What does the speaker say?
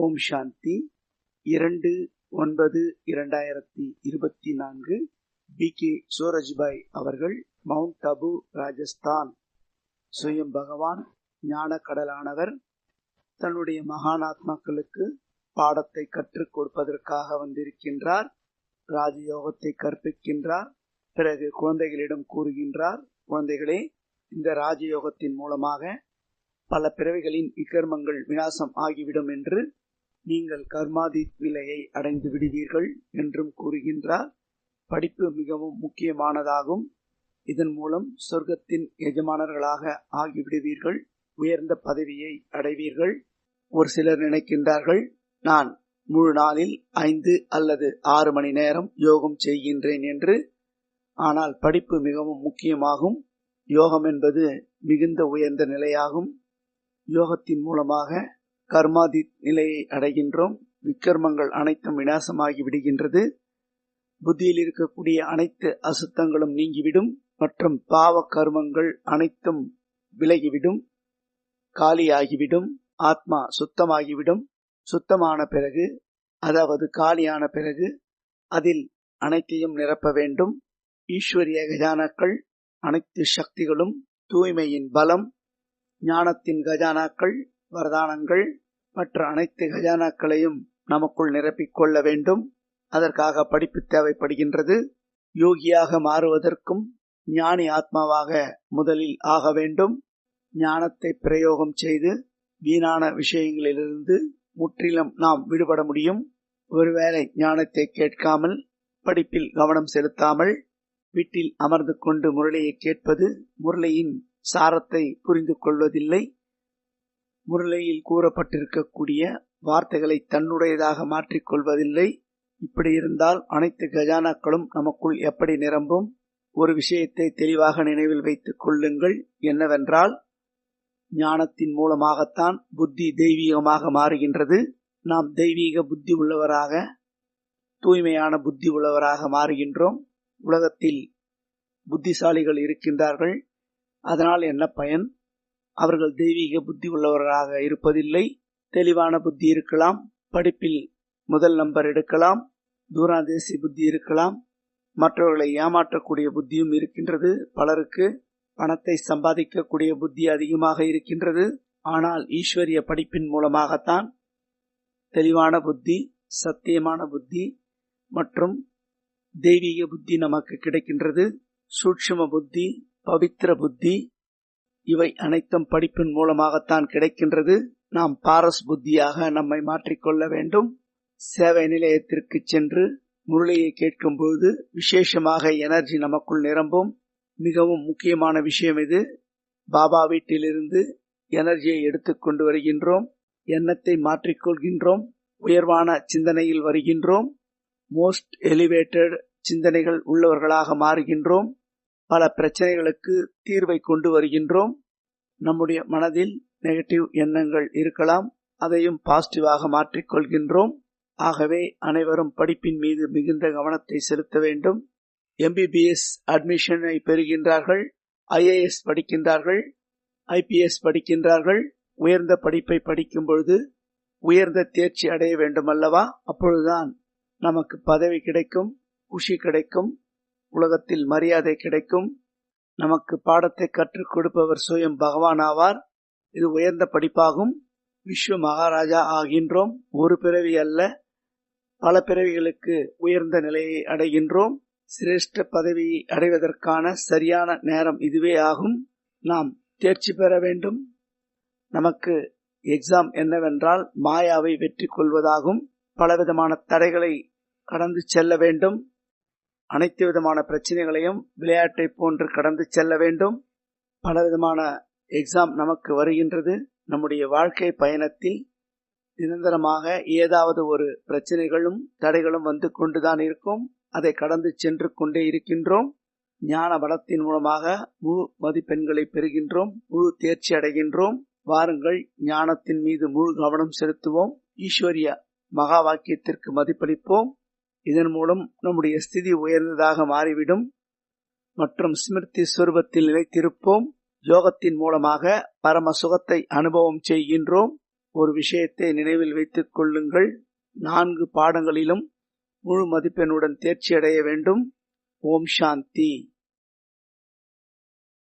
ஓம் சாந்தி. இரண்டு ஒன்பது இரண்டாயிரத்தி இருபத்தி நான்கு. பி கே சூரஜ்பாய் அவர்கள் மவுண்ட் அபு ராஜஸ்தான். சுயம் பகவான் ஞான கடலானவர். தன்னுடைய மகானாத்மாக்களுக்கு பாடத்தை கற்றுக் கொடுப்பதற்காக வந்திருக்கின்றார். ராஜயோகத்தை கற்பிக்கின்றார். பிறகு குழந்தைகளிடம் கூறுகின்றார் குழந்தைகளே இந்த ராஜயோகத்தின் மூலமாக பல பிறவிகளின் விக்கர்மங்கள் விநாசம் ஆகிவிடும் என்று நீங்கள் கர்மாதி நிலையை அடைந்து விடுவீர்கள் என்றும் கூறுகின்றார். படிப்பு மிகவும் முக்கியமானதாகும். இதன் மூலம் சொர்க்கத்தின் எஜமானர்களாக ஆகிவிடுவீர்கள். உயர்ந்த பதவியை அடைவீர்கள். ஒரு சிலர் நினைக்கின்றார்கள் நான் முழு நாளில் ஐந்து அல்லது ஆறு மணி நேரம் யோகம் செய்கின்றேன் என்று. ஆனால் படிப்பு மிகவும் முக்கியமாகும். யோகம் என்பது மிகுந்த உயர்ந்த நிலையாகும். யோகத்தின் மூலமாக கர்மாதி நிலையை அடைகின்றோம். விக்கர்மங்கள் அனைத்தும் விநாசமாகி விடுகின்றது. புத்தியில் இருக்கக்கூடிய அனைத்து அசுத்தங்களும் நீங்கிவிடும். மற்றும் பாவ கர்மங்கள் அனைத்தும் விலகிவிடும். காலியாகிவிடும். ஆத்மா சுத்தமாகிவிடும். சுத்தமான பிறகு அதாவது காலியான பிறகு அதில் அனைத்தையும் நிரப்ப வேண்டும். ஈஸ்வரிய கஜானாக்கள் அனைத்து சக்திகளும் தூய்மையின் பலம். ஞானத்தின் கஜானாக்கள் வரதானங்கள் மற்ற அனைத்து கஜானாக்களையும் நமக்குள் நிரப்பிக் கொள்ள வேண்டும். அதற்காக படிப்பு தேவைப்படுகின்றது. யோகியாக மாறுவதற்கும் ஞானி ஆத்மாவாக முதலில் ஆக வேண்டும். ஞானத்தை பிரயோகம் செய்து வீணான விஷயங்களிலிருந்து முற்றிலும் நாம் விடுபட முடியும். ஒருவேளை ஞானத்தை கேட்காமல் படிப்பில் கவனம் செலுத்தாமல் வீட்டில் அமர்ந்து கொண்டு முரளியை கேட்பது முரளியின் சாரத்தை புரிந்து கொள்வதில்லை. முரளையில் கூறப்பட்டிருக்கக்கூடிய வார்த்தைகளை தன்னுடையதாக மாற்றிக்கொள்வதில்லை. இப்படி இருந்தால் அனைத்து கஜானாக்களும் நமக்குள் எப்படி நிரம்பும்? ஒரு விஷயத்தை தெளிவாக நினைவில் வைத்துக் கொள்ளுங்கள். என்னவென்றால் ஞானத்தின் மூலமாகத்தான் புத்தி தெய்வீகமாக மாறுகின்றது. நாம் தெய்வீக புத்தி உள்ளவராக தூய்மையான புத்தி உள்ளவராக மாறுகின்றோம். உலகத்தில் புத்திசாலிகள் இருக்கின்றார்கள். அதனால் என்ன பயன்? அவர்கள் தெய்வீக புத்தி உள்ளவர்களாக இருப்பதில்லை. தெளிவான புத்தி இருக்கலாம். படிப்பில் முதல் நம்பர் எடுக்கலாம். தூராதேசி புத்தி இருக்கலாம். மற்றவர்களை ஏமாற்றக்கூடிய புத்தியும் இருக்கின்றது. பலருக்கு பணத்தை சம்பாதிக்கக்கூடிய புத்தி அதிகமாக இருக்கின்றது. ஆனால் ஈஸ்வரிய படிப்பின் மூலமாகத்தான் தெளிவான புத்தி சத்தியமான புத்தி மற்றும் தெய்வீக புத்தி நமக்கு கிடைக்கின்றது. சூட்சும புத்தி பவித்திர புத்தி இவை அனைத்தும் படிப்பின் மூலமாகத்தான் கிடைக்கின்றது. நாம் பாரஸ் புத்தியாக நம்மை மாற்றிக்கொள்ள வேண்டும். சேவை நிலையத்திற்கு சென்று முரளியை கேட்கும்போது விசேஷமாக எனர்ஜி நமக்குள் நிரம்பும். மிகவும் முக்கியமான விஷயம் இது. பாபா வீட்டிலிருந்து எனர்ஜியை எடுத்துக்கொண்டு வருகின்றோம். எண்ணத்தை மாற்றிக்கொள்கின்றோம். உயர்வான சிந்தனையில் வருகின்றோம். மோஸ்ட் எலிவேட்டட் சிந்தனைகள் உள்ளவர்களாக மாறுகின்றோம். பல பிரச்சனைகளுக்கு தீர்வை கொண்டு வருகின்றோம். நம்முடைய மனதில் நெகட்டிவ் எண்ணங்கள் இருக்கலாம். அதையும் பாசிட்டிவாக மாற்றிக்கொள்கின்றோம் ஆகவே அனைவரும் படிப்பின் மீது மிகுந்த கவனத்தை செலுத்த வேண்டும். எம்பிபிஎஸ் அட்மிஷனை பெறுகின்றார்கள். ஐஏஎஸ் படிக்கின்றார்கள். ஐபிஎஸ் படிக்கின்றார்கள். உயர்ந்த படிப்பை படிக்கும் பொழுது உயர்ந்த தேர்ச்சி அடைய வேண்டும் அல்லவா அப்பொழுதுதான் நமக்கு பதவி கிடைக்கும் குஷி கிடைக்கும். உலகத்தில் மரியாதை கிடைக்கும். நமக்கு பாடத்தை கற்றுக் கொடுப்பவர் சுயம் பகவான் ஆவார் இது உயர்ந்த படிப்பாகும். விஸ்வ மகாராஜா ஆகின்றோம். ஒரு பிறவி அல்ல. பல பிறவிகளுக்கு உயர்ந்த நிலையை அடைகின்றோம். சிரேஷ்ட பதவியை அடைவதற்கான சரியான நேரம் இதுவே ஆகும். நாம் தேர்ச்சி பெற வேண்டும். நமக்கு எக்ஸாம் என்னவென்றால் மாயாவை வெற்றி கொள்வதாகும் பலவிதமான தடைகளை கடந்து செல்ல வேண்டும். அனைத்து விதமான பிரச்சனைகளையும் விளையாட்டை போன்று கடந்து செல்ல வேண்டும். பலவிதமான எக்ஸாம் நமக்கு வருகின்றது. நம்முடைய வாழ்க்கை பயணத்தில் நிரந்தரமாக ஏதாவது ஒரு பிரச்சனைகளும் தடைகளும் வந்து கொண்டுதான் இருக்கும். அதை கடந்து சென்று கொண்டே இருக்கின்றோம். ஞான பலத்தின் மூலமாக முழு மதிப்பெண்களை பெறுகின்றோம். முழு தேர்ச்சி அடைகின்றோம். வாருங்கள் ஞானத்தின் மீது முழு கவனம் செலுத்துவோம். ஈஸ்வரிய மகா வாக்கியத்திற்கு மதிப்பளிப்போம். இதன் மூலம் நம்முடைய ஸ்திதி உயர்ந்ததாக மாறிவிடும். மற்றும் ஸ்மிருதி சுரூபத்தில் நிலைத்திருப்போம். யோகத்தின் மூலமாக பரம சுகத்தை அனுபவம் செய்கின்றோம். ஒரு விஷயத்தை நினைவில் வைத்துக் கொள்ளுங்கள். நான்கு பாடங்களிலும் முழு மதிப்பெண்ணுடன் தேர்ச்சி அடைய வேண்டும். ஓம் சாந்தி.